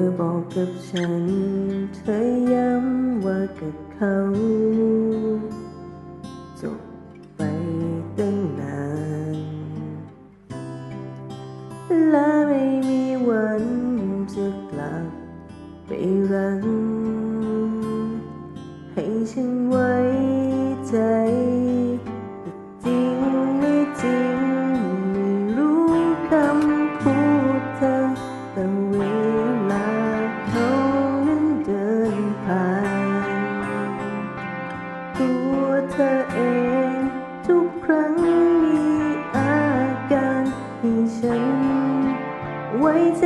อบอกกับฉัน เธอย้ำว่ากับเขาจบไปตั้งนาน และไม่มีวันจะกลับไปรัง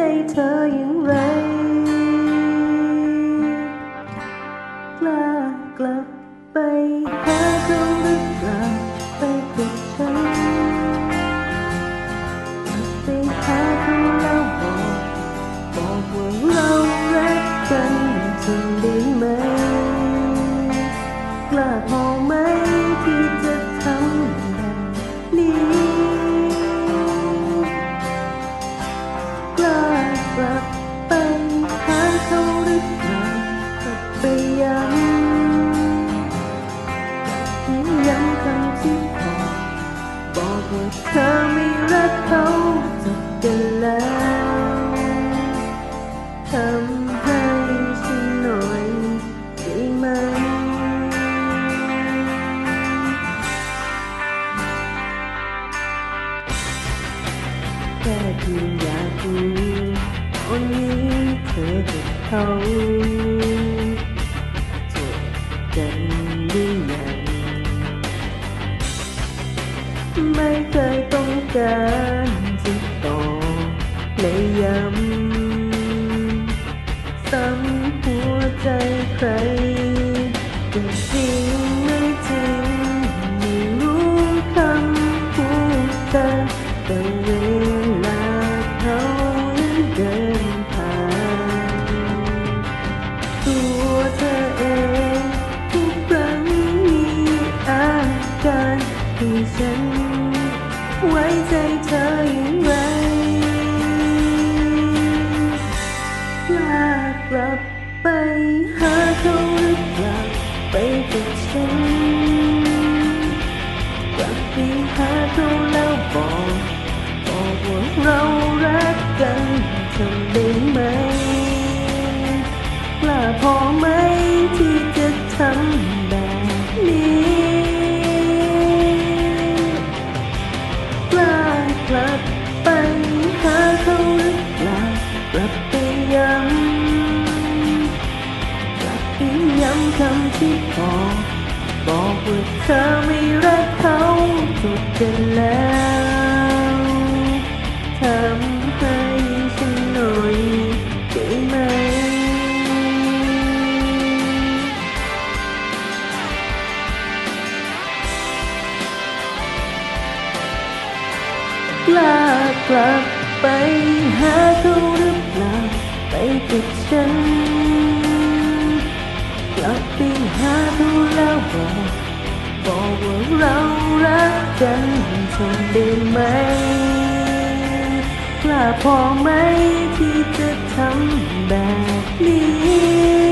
ใจเธออย่างไร กล้ากลับไปหาเขาหรือเปล่าไปกับฉันกลับไปหาเขาแล้วบอกบอกว่าเรารักกันจริงได้ไหม กล้าพอไหมที่จะทำแบบนี้ ไปหาเขาหรือเปล่ากลับไปย้ำย้ำคำที่บอกบอกว่าเธอไม่รักเขาจบกันแล้วทำให้ฉันหน่อยได้ไหมแค่เพียงอยากรู้ วันนี้เธอกับเขาจบกันหรือยังไม่เคยต้องการจะต่อและย้ำซ้ำหัวใจใคร พอไหมที่จะทำแบบนี้กล้ากลับไปหาเขาหรือเปล่ากลับไปย้ำกลับไปย้ำคำที่บอกบอกว่าเธอไม่รักเขาจบกันแล้ว กล้ากลับไปหาเขาหรือเปล่าไปกับฉัน กลับไปหาเขาแล้วบอกบอกว่าเรารักกันทำได้ไหม กล้าพอไหมที่จะทำแบบนี้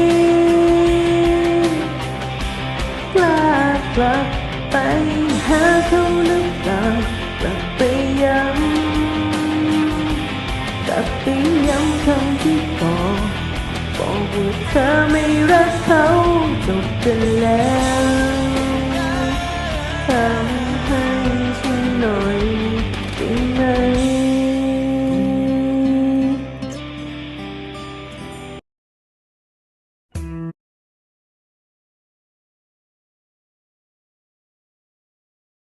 เธอไม่รักเขาจบกันแล้ว